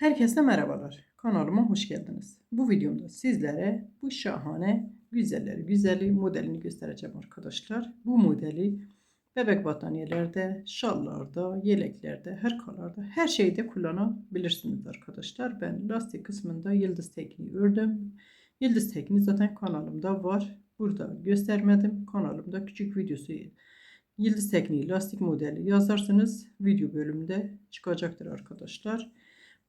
Herkese merhabalar. Kanalıma hoş geldiniz. Bu videomda sizlere bu şahane güzelleri güzeli modelini göstereceğim arkadaşlar. Bu modeli bebek battaniyelerde, şallarda, yeleklerde, hırkalarda her şeyde kullanabilirsiniz arkadaşlar. Ben lastik kısmında yıldız tekniği ördüm. Yıldız tekniği zaten kanalımda var. Burada göstermedim. Kanalımda küçük videosu Yıldız tekniği lastik modeli yazarsanız video bölümünde çıkacaktır arkadaşlar.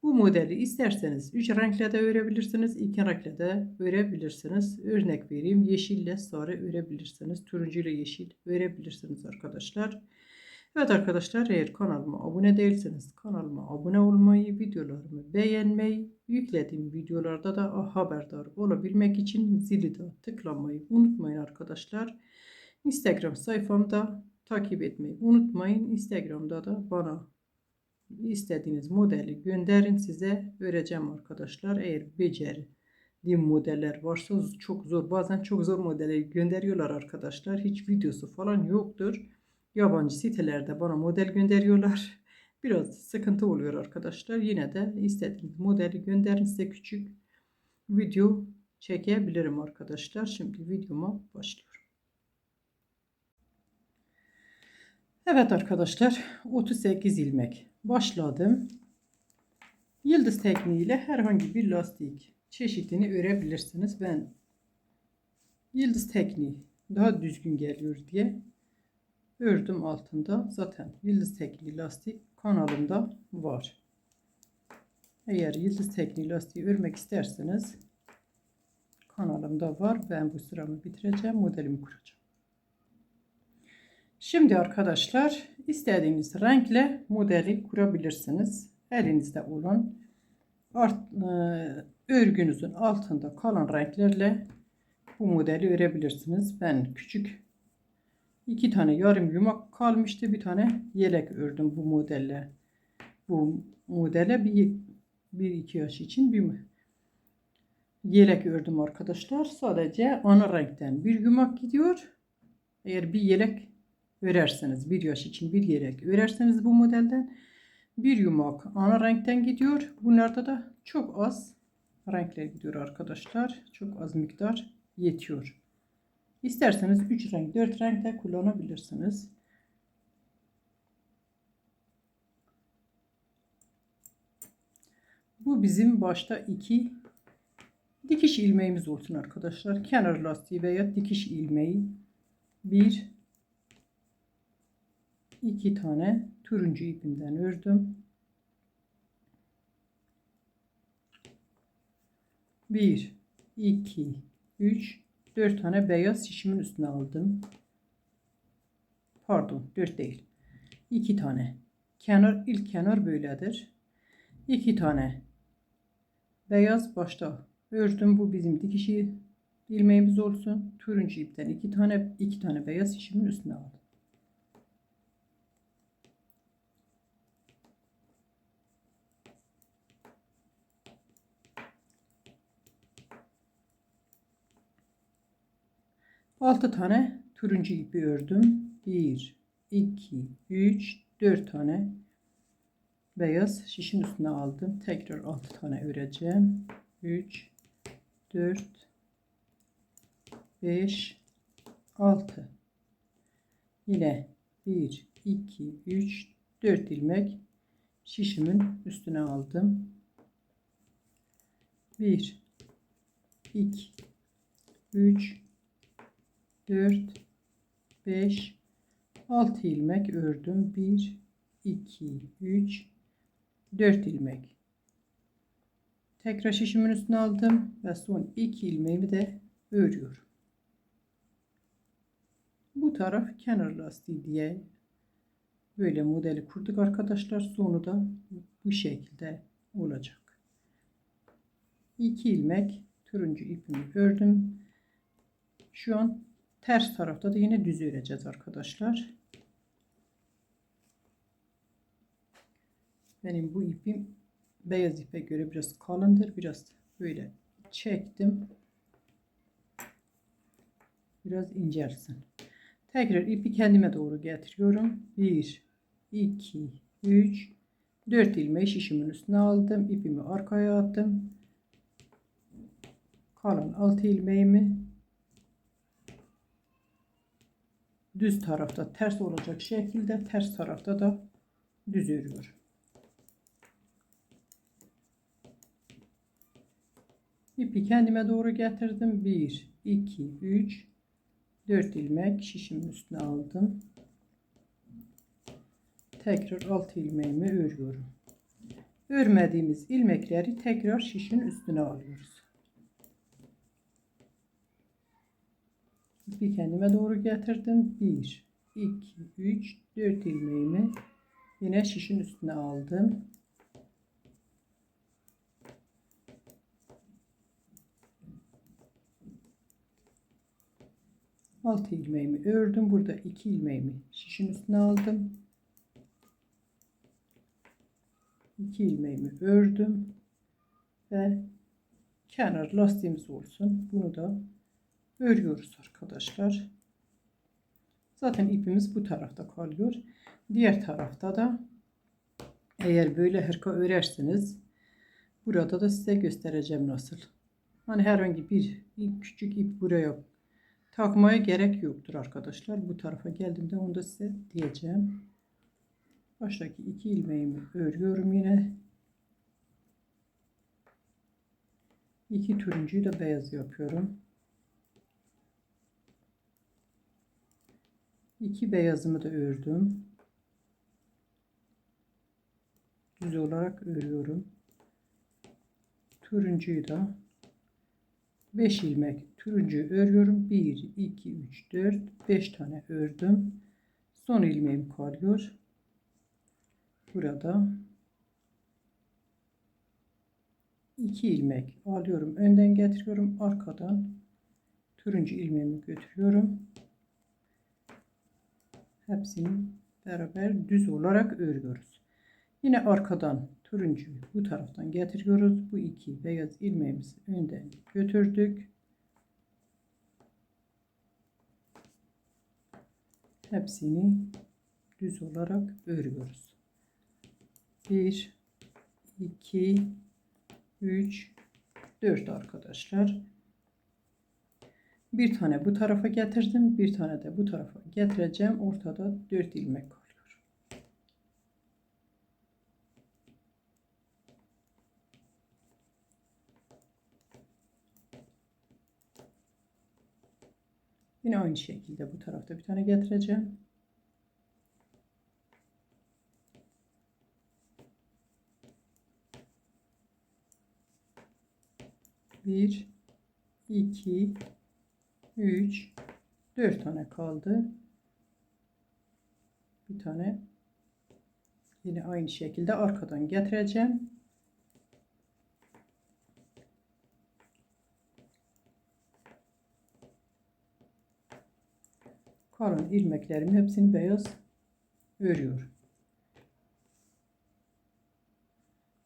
Bu modeli isterseniz 3 renkle de örebilirsiniz. 2 renkle de örebilirsiniz. Örnek vereyim. Yeşille sarı örebilirsiniz. Turuncu ile yeşil örebilirsiniz arkadaşlar. Evet arkadaşlar eğer kanalıma abone değilseniz kanalıma abone olmayı, videolarımı beğenmeyi, yüklediğim videolarda da haberdar olabilmek için zili de tıklamayı unutmayın arkadaşlar. Instagram sayfamda takip etmeyi unutmayın. Instagram'da da bana istediğiniz modeli gönderin size vereceğim arkadaşlar. Eğer becerdiğim modeller varsa çok zor bazen çok zor modeli gönderiyorlar arkadaşlar. Hiç videosu falan yoktur. Yabancı sitelerde bana model gönderiyorlar. Biraz sıkıntı oluyor arkadaşlar. Yine de istediğiniz modeli gönderin size küçük video çekebilirim arkadaşlar. Şimdi videoma başlıyorum. Evet arkadaşlar 38 ilmek başladım. Yıldız tekniğiyle herhangi bir lastik çeşidini örebilirsiniz. Ben yıldız tekniği daha düzgün geliyor diye ördüm altında. Zaten yıldız tekniği lastik kanalımda var. Eğer yıldız tekniği lastiği örmek isterseniz kanalımda var. Ben bu sıramı bitireceğim. Modelimi kuracağım. Şimdi arkadaşlar istediğiniz renkle modeli kurabilirsiniz. Elinizde olan art, e, örgünüzün altında kalan renklerle bu modeli örebilirsiniz. Ben küçük iki tane yarım yumak kalmıştı. Bir tane yelek ördüm bu modelle. Bu modele bir, bir iki yaş için bir yelek ördüm arkadaşlar. Sadece ana renkten bir yumak gidiyor. Eğer bir yelek örerseniz bir yaş için bir yelek örerseniz bu modelden bir yumak ana renkten gidiyor. Bunlarda da çok az renkler gidiyor arkadaşlar. Çok az miktar yetiyor. İsterseniz 3 renk 4 renk de kullanabilirsiniz. Bu bizim başta iki dikiş ilmeğimiz olsun arkadaşlar. Kenar lastiği veya dikiş ilmeği bir iki tane turuncu ipimden ördüm. Bir, iki, üç, dört tane beyaz şişimin üstüne aldım. Pardon, dört değil. İki tane. Kenar, ilk kenar böyledir. İki tane beyaz başta ördüm. Bu bizim dikişi ilmeğimiz olsun. Turuncu ipten iki tane iki tane beyaz şişimin üstüne aldım. Altı tane turuncu ipi ördüm. 1, 2, 3, 4 tane beyaz şişin üstüne aldım. Tekrar 6 tane öreceğim. 3, 4, 5, 6. Yine 1, 2, 3, 4 ilmek şişimin üstüne aldım. 1, 2, 3, 4 5 6 ilmek ördüm. 1 2 3 4 ilmek. Tekrar şişimin üstüne aldım ve son 2 ilmeğimi de örüyorum. Bu taraf kenar lastiği diye böyle modeli kurduk arkadaşlar. Sonu da bu şekilde olacak. 2 ilmek turuncu ipimi ördüm. Şu an Ters tarafta da yine düz öreceğiz arkadaşlar. Benim bu ipim beyaz ipe göre biraz kalındır. Biraz böyle çektim. Biraz incelsin. Tekrar ipi kendime doğru getiriyorum. 1, 2, 3, 4 ilmeği şişimin üstüne aldım. ipimi arkaya attım. Kalan 6 ilmeğimi düz tarafta ters olacak şekilde ters tarafta da düz örüyorum. İpi kendime doğru getirdim. 1, 2, 3, 4 ilmek şişimin üstüne aldım. Tekrar 6 ilmeğimi örüyorum. Örmediğimiz ilmekleri tekrar şişin üstüne alıyoruz. İpi kendime doğru getirdim. 1, 2, 3, 4 ilmeğimi yine şişin üstüne aldım. Altı ilmeğimi ördüm. Burada iki ilmeğimi şişin üstüne aldım. 2 ilmeğimi ördüm ve kenar lastiğimiz olsun. Bunu da örüyoruz arkadaşlar. Zaten ipimiz bu tarafta kalıyor. Diğer tarafta da eğer böyle hırka örerseniz burada da size göstereceğim nasıl. Hani herhangi bir küçük ip buraya takmaya gerek yoktur arkadaşlar. Bu tarafa geldiğimde onu da size diyeceğim. Baştaki iki ilmeğimi örüyorum yine. İki turuncuyu da beyaz yapıyorum. İki beyazımı da ördüm. Düz olarak örüyorum. Turuncuyu da 5 ilmek turuncu örüyorum. 1 2 3 4 5 tane ördüm. Son ilmeğim kalıyor burada iki ilmek alıyorum önden getiriyorum arkadan turuncu ilmeğimi götürüyorum hepsini beraber düz olarak örüyoruz. Yine arkadan turuncuyu bu taraftan getiriyoruz. Bu iki beyaz ilmeğimizi önden götürdük. Hepsini düz olarak örüyoruz. 1 2 3 4 arkadaşlar. Bir tane bu tarafa getirdim. Bir tane de bu tarafa getireceğim. Ortada 4 ilmek kalıyor. Yine aynı şekilde bu tarafta bir tane getireceğim. Bir, iki, üç, dört tane kaldı. Bir tane yine aynı şekilde arkadan getireceğim. Kalan ilmeklerimi hepsini beyaz örüyorum.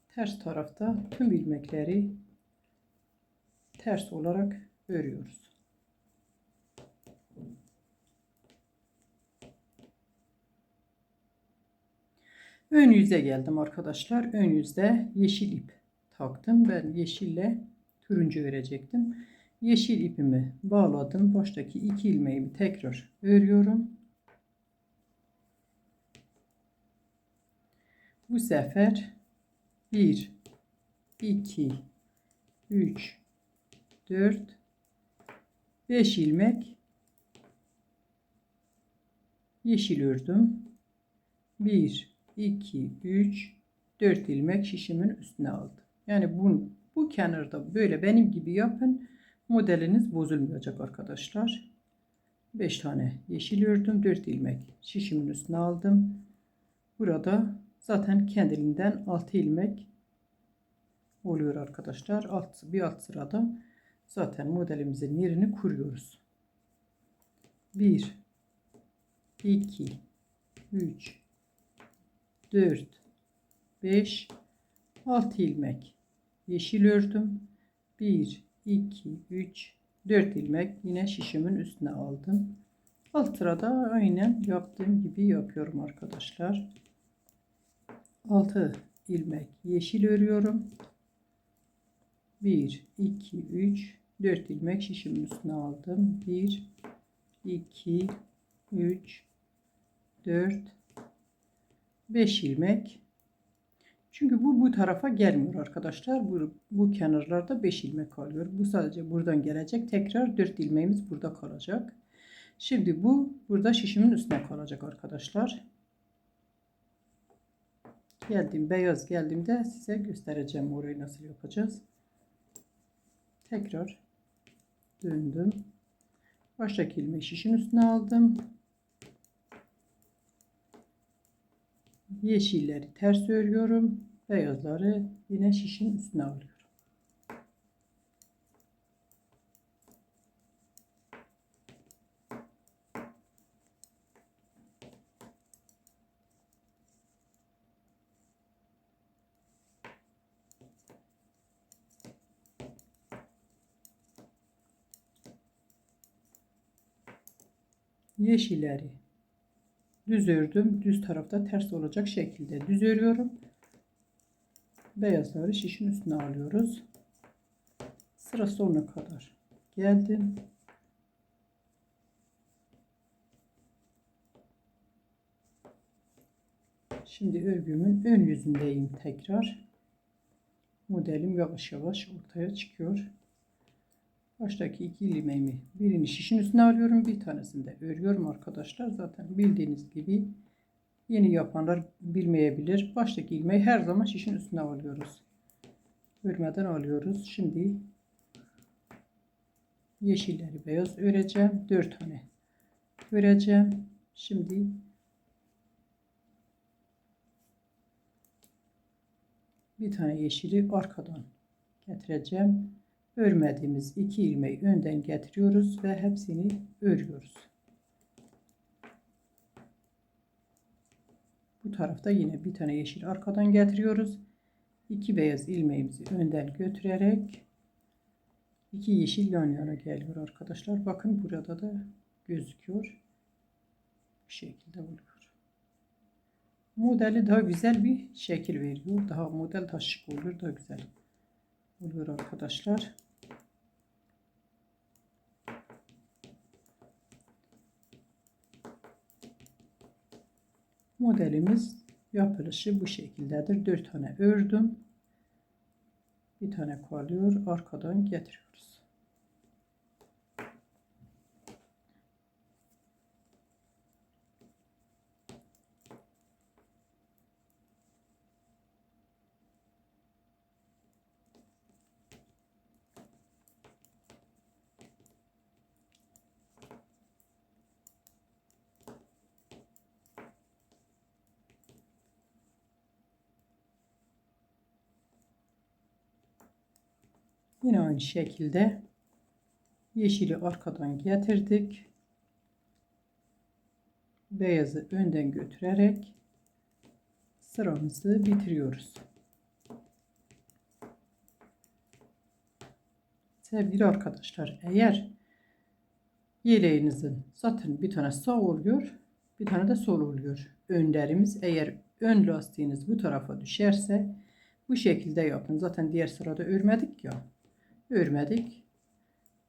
Ters tarafta tüm ilmekleri ters olarak örüyoruz. Ön yüze geldim arkadaşlar. Ön yüzde yeşil ip taktım. Ben yeşille turuncu örecektim. Yeşil ipimi bağladım. Baştaki iki ilmeğimi tekrar örüyorum. Bu sefer 1 2 3 4 5 ilmek yeşil ördüm 1 2 3 4 ilmek şişimin üstüne aldım. Yani bu, bu kenarda böyle benim gibi yapın. Modeliniz bozulmayacak arkadaşlar. 5 tane yeşil ördüm 4 ilmek şişimin üstüne aldım. Burada zaten kendiliğinden 6 ilmek oluyor arkadaşlar. Alt bir alt sırada zaten modelimizin yerini kuruyoruz. 1 2 3 4 5 6 ilmek yeşil ördüm. 1 2 3 4 ilmek yine şişimin üstüne aldım. Alt sırada aynen yaptığım gibi yapıyorum arkadaşlar. 6 ilmek yeşil örüyorum. 1 2 3 4 ilmek şişimin üstüne aldım. 1 2 3 4 5 ilmek. Çünkü bu bu tarafa gelmiyor arkadaşlar. Bu, bu kenarlarda 5 ilmek kalıyor. Bu sadece buradan gelecek. Tekrar 4 ilmeğimiz burada kalacak. Şimdi bu burada şişimin üstüne kalacak arkadaşlar. Geldim beyaz geldiğimde size göstereceğim orayı nasıl yapacağız. Tekrar döndüm. Baştaki ilmeği şişin üstüne aldım. Yeşilleri ters örüyorum. Beyazları yine şişin üstüne alıyorum. Yeşilleri düz ördüm. Düz tarafta ters olacak şekilde düz örüyorum. Beyazları şişin üstüne alıyoruz. Sıra sonuna kadar geldim. Şimdi örgümün ön yüzündeyim tekrar. Modelim yavaş yavaş ortaya çıkıyor. Baştaki iki ilmeğimi birini şişin üstüne alıyorum. Bir tanesini de örüyorum arkadaşlar. Zaten bildiğiniz gibi yeni yapanlar bilmeyebilir. Baştaki ilmeği her zaman şişin üstüne alıyoruz. Örmeden alıyoruz. Şimdi yeşilleri beyaz öreceğim. 4 tane öreceğim. Şimdi bir tane yeşili arkadan getireceğim örmediğimiz iki ilmeği önden getiriyoruz ve hepsini örüyoruz. Bu tarafta yine bir tane yeşil arkadan getiriyoruz. İki beyaz ilmeğimizi önden götürerek iki yeşil yan yana geliyor arkadaşlar. Bakın burada da gözüküyor. Bu şekilde oluyor. Modeli daha güzel bir şekil veriyor. Daha model daha şık olur. Daha güzel oluyor arkadaşlar. Modelimiz yapılışı bu şekildedir. 4 tane ördüm. Bir tane kalıyor. Arkadan getiriyoruz. Yine aynı şekilde yeşili arkadan getirdik. Beyazı önden götürerek sıramızı bitiriyoruz. Sevgili arkadaşlar eğer yeleğinizin zaten bir tane sağ oluyor bir tane de sol oluyor. Önlerimiz eğer ön lastiğiniz bu tarafa düşerse bu şekilde yapın. Zaten diğer sırada örmedik ya örmedik.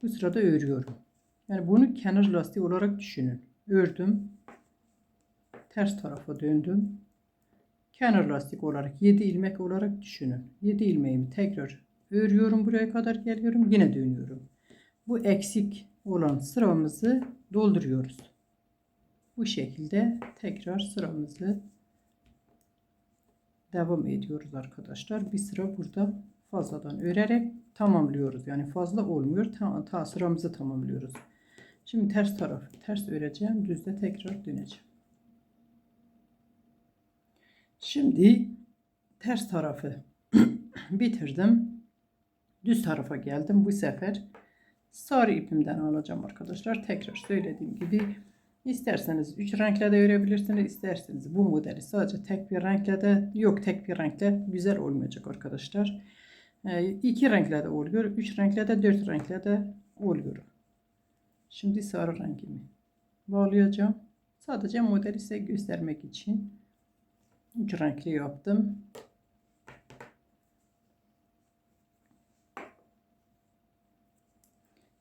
Bu sırada örüyorum. Yani bunu kenar lastiği olarak düşünün. Ördüm. Ters tarafa döndüm. Kenar lastik olarak 7 ilmek olarak düşünün. 7 ilmeğimi tekrar örüyorum. Buraya kadar geliyorum. Yine dönüyorum. Bu eksik olan sıramızı dolduruyoruz. Bu şekilde tekrar sıramızı devam ediyoruz arkadaşlar. Bir sıra burada fazladan örerek tamamlıyoruz. Yani fazla olmuyor. Ta, sıramızı tamamlıyoruz. Şimdi ters taraf ters öreceğim. Düzde tekrar döneceğim. Şimdi ters tarafı bitirdim. Düz tarafa geldim. Bu sefer sarı ipimden alacağım arkadaşlar. Tekrar söylediğim gibi isterseniz 3 renkle de örebilirsiniz. isterseniz bu modeli sadece tek bir renkle de yok tek bir renkle güzel olmayacak arkadaşlar. E, iki renkle de oluyor. Üç renkle de dört renkle de oluyor. Şimdi sarı rengimi bağlayacağım. Sadece modeli size göstermek için Üç renkli yaptım.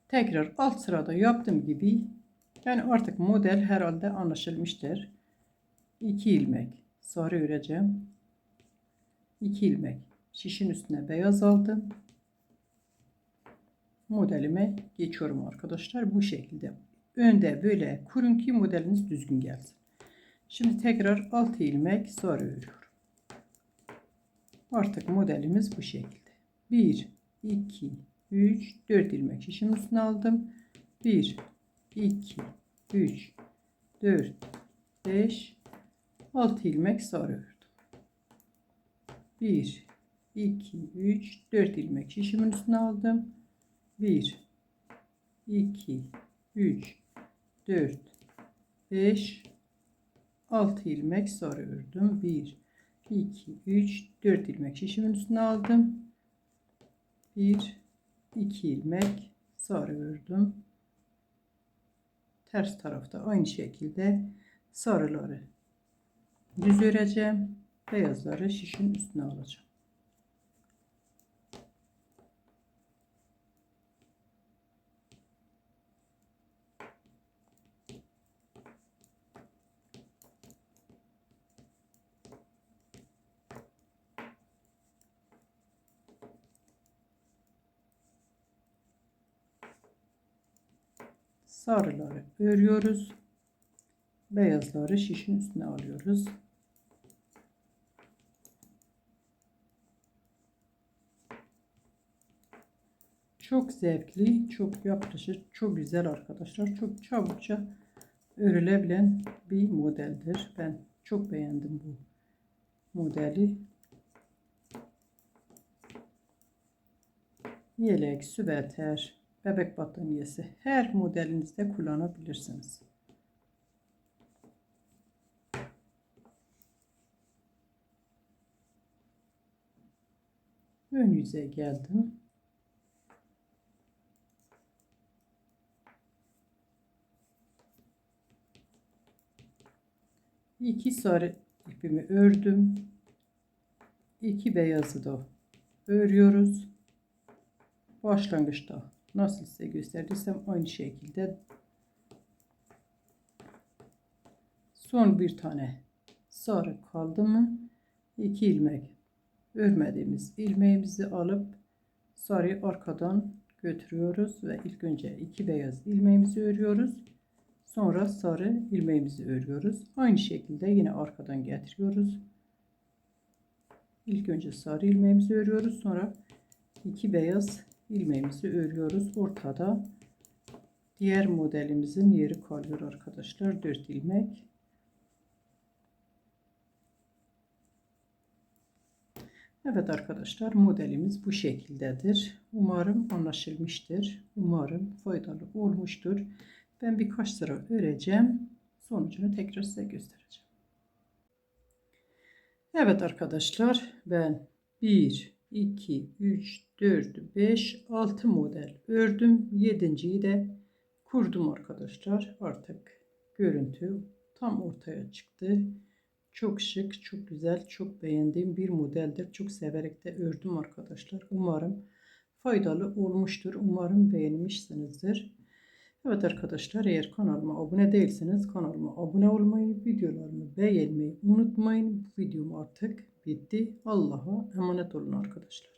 Tekrar alt sırada yaptığım gibi yani artık model herhalde anlaşılmıştır. 2 ilmek sarı öreceğim. 2 ilmek şişin üstüne beyaz aldım. Modelime geçiyorum arkadaşlar bu şekilde. Önde böyle kurun ki modeliniz düzgün gelsin. Şimdi tekrar 6 ilmek sarı örüyorum. Artık modelimiz bu şekilde. 1 2 3 4 ilmek şişimin üstüne aldım. 1 2 3 4 5 6 ilmek sarı ördüm. 1 2 3 4 ilmek şişimin üstüne aldım. 1 2 3 4 5 6 ilmek sarı ördüm. 1 2 3 4 ilmek şişimin üstüne aldım. 1 2 ilmek sarı ördüm. Ters tarafta aynı şekilde sarıları düz öreceğim. Beyazları şişin üstüne alacağım. Sarıları örüyoruz. Beyazları şişin üstüne alıyoruz. Çok zevkli, çok yapışır, çok güzel arkadaşlar. Çok çabukça örülebilen bir modeldir. Ben çok beğendim bu modeli. Yelek, süveter, bebek battaniyesi her modelinizde kullanabilirsiniz. Ön yüze geldim. İki sarı ipimi ördüm. İki beyazı da örüyoruz. Başlangıçta nasıl size gösterdiysem aynı şekilde. Son bir tane sarı kaldı mı? 2 ilmek. Örmediğimiz ilmeğimizi alıp sarıyı arkadan götürüyoruz ve ilk önce iki beyaz ilmeğimizi örüyoruz. Sonra sarı ilmeğimizi örüyoruz. Aynı şekilde yine arkadan getiriyoruz. İlk önce sarı ilmeğimizi örüyoruz. Sonra iki beyaz ilmeğimizi örüyoruz. Ortada diğer modelimizin yeri kalıyor arkadaşlar. 4 ilmek. Evet arkadaşlar modelimiz bu şekildedir. Umarım anlaşılmıştır. Umarım faydalı olmuştur. Ben birkaç sıra öreceğim. Sonucunu tekrar size göstereceğim. Evet arkadaşlar ben 1 2 3 4 5 6 model ördüm. 7.yi de kurdum arkadaşlar. Artık görüntü tam ortaya çıktı. Çok şık çok güzel çok beğendiğim bir modeldir. Çok severek de ördüm arkadaşlar. Umarım faydalı olmuştur. Umarım beğenmişsinizdir. Evet arkadaşlar eğer kanalıma abone değilseniz kanalıma abone olmayı videolarımı beğenmeyi unutmayın. Bu videom artık bitti. Allah'a emanet olun arkadaşlar